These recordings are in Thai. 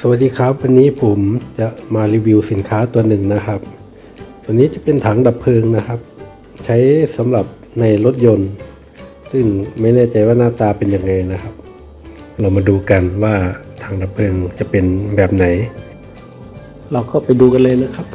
สวัสดีครับ วันนี้ผมจะมารีวิวสินค้าตัวหนึ่งนะครับ ตัวนี้จะเป็นถังดับเพลิงนะครับ ใช้สำหรับในรถยนต์ ซึ่งไม่แน่ใจว่าหน้าตาเป็นยังไงนะครับ เรามาดูกันว่าถังดับเพลิงจะเป็นแบบไหน เราก็ไปดูกันเลยนะครับ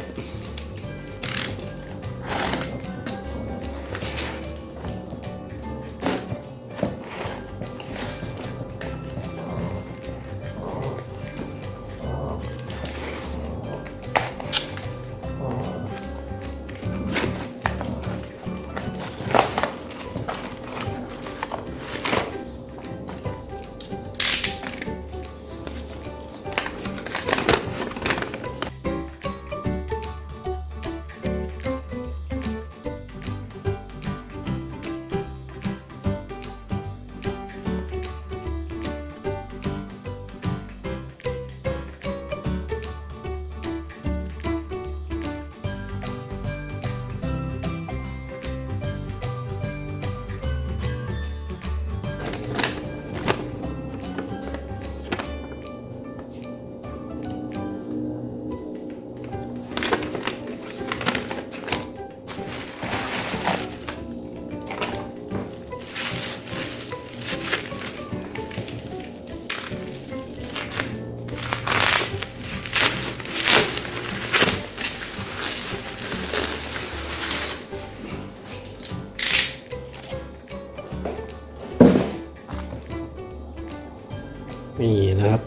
นี่นะครับ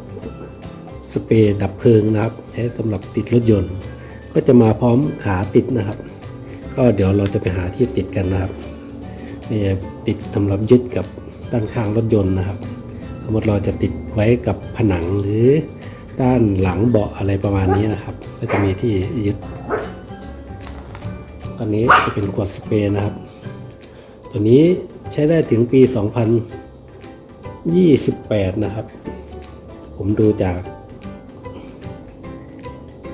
สเปรย์ดับเพลิงนะครับ ใช้สำหรับติดรถยนต์ ก็จะมาพร้อมขาติดนะครับ ก็เดี๋ยวเราจะไปหาที่ติดกันนะครับนี่ติดสำหรับยึดกับด้านข้างรถยนต์นะครับ สมมติเราจะติดไว้กับผนังหรือด้านหลังเบาะอะไรประมาณนี้นะครับ ก็จะมีที่ยึดอันนี้จะเป็นขวดสเปรย์นะครับ ตัวนี้ใช้ได้ถึงปี 2028 นะครับ ผมดูจาก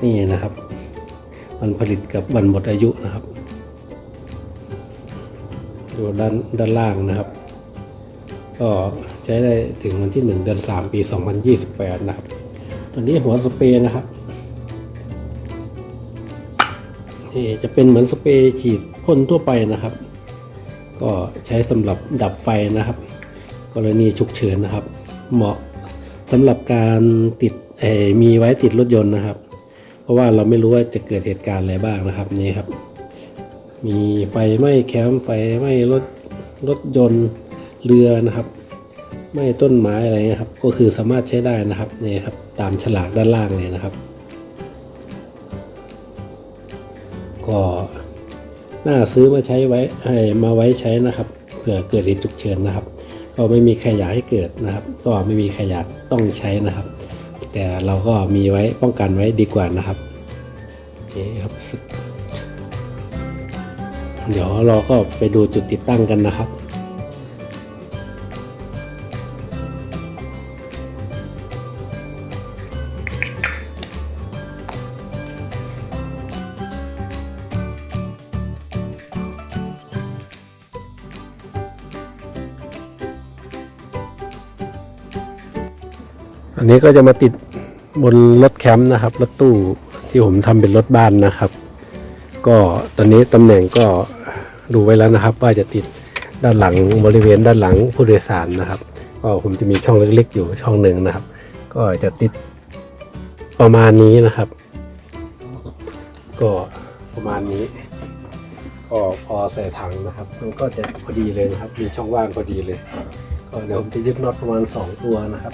นี่นะครับวันผลิตกับวันหมดอายุนะครับดูด้านด้านล่างนะครับ ก็ใช้ได้ถึงวันที่ 1 เดือน 3 ปี 2028 นะครับ ตัวนี้หัวสเปรย์นะครับนี่จะเป็นเหมือนสเปรย์ฉีดพ่นทั่วไปนะครับ ก็ใช้สำหรับดับไฟนะครับ กรณีฉุกเฉินนะครับ เหมาะ สำหรับการติดมีไว้ติดรถยนต์นะครับ เพราะว่าเราไม่รู้ว่าจะเกิดเหตุการณ์อะไรบ้างนะครับนี่ครับ มีไฟไหม้แคมป์ไฟไหม้รถรถยนต์เรือนะครับไหม้ต้นไม้อะไรเงี้ยครับ ก็คือสามารถใช้ได้นะครับนี่ครับตามฉลากด้านล่างเลยนะครับ ก็น่าซื้อมาใช้ไว้ให้มาไว้ใช้นะครับเผื่อเกิดเหตุฉุกเฉินนะครับ ก็ไม่มีใครอยากให้เกิดนะครับ ก็ไม่มีใครอยากต้องใช้นะครับ แต่เราก็มีไว้ป้องกันไว้ดีกว่านะครับโอเคครับ เดี๋ยวเราก็ไปดูจุดติดตั้งกันนะครับ อันนี้ก็จะมาติดบนรถแคมป์นะครับ รถตู้ที่ผมทำเป็นรถบ้านนะครับ ก็ตอนนี้ตำแหน่งก็ดูไว้แล้วนะครับ ว่าจะติดด้านหลังบริเวณด้านหลังผู้โดยสารนะครับ ก็ผมจะมีช่องเล็กๆ อยู่ช่องหนึ่งนะครับ ก็จะติดประมาณนี้นะครับ ก็ประมาณนี้ ก็พอใส่ถังนะครับ มันก็จะพอดีเลยนะครับ มีช่องว่างพอดีเลย ก็เดี๋ยวผมจะยึดน็อตประมาณ 2 ตัวนะครับ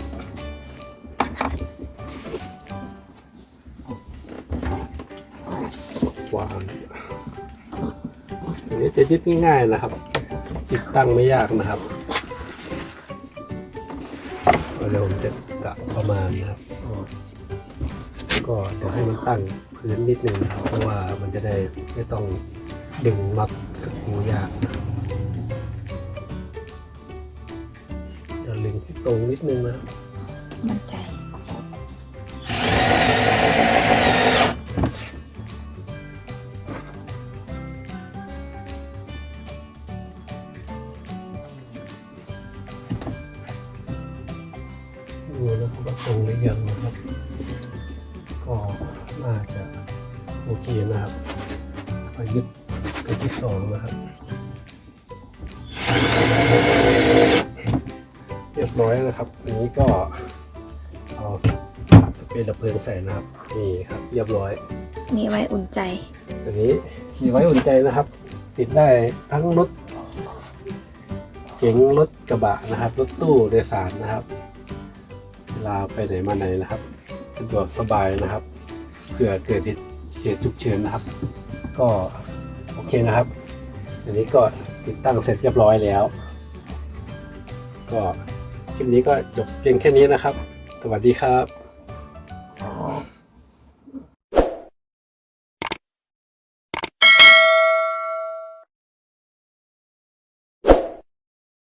อันนี้จะยึดง่ายๆนะครับ ติดตั้งไม่ยากนะครับเดี๋ยวผมจะกะประมาณนะครับ ก็เดี๋ยวให้มันตั้งพื้นนิดนึงครับเพราะว่ามันจะได้ไม่ต้องดึงมัดสกูยากนะครับเดี๋ยวล็งที่ตรงนิดนึงนะมั่นใจ ดูนะครับว่าตรงหรือยังนะครับน่าจะโอเคนะครับก็ยึดไปที่สองนะครับเรียบร้อยนะครับอันนี้ก็เอาสเปรย์ดับเพลิงใส่นะครับนี่ครับเรียบร้อยมีไว้อุ่นใจอันนี้ขี่ไว้อุ่นใจนะครับ ติดได้ทั้งรถเก๋งรถกระบะนะครับ รถตู้โดยสารนะครับเว ลาไปไหนมาไหนนะครับสะดวกสบายนะครับเผื่อเกิดเหตุเหตุฉุกเฉินนะครับ ก็โอเคนะครับ อันนี้ก็ติดตั้งเสร็จเรียบร้อยแล้ว ก็คลิปนี้ก็จบเพียงแค่นี้นะครับ สวัสดีครับ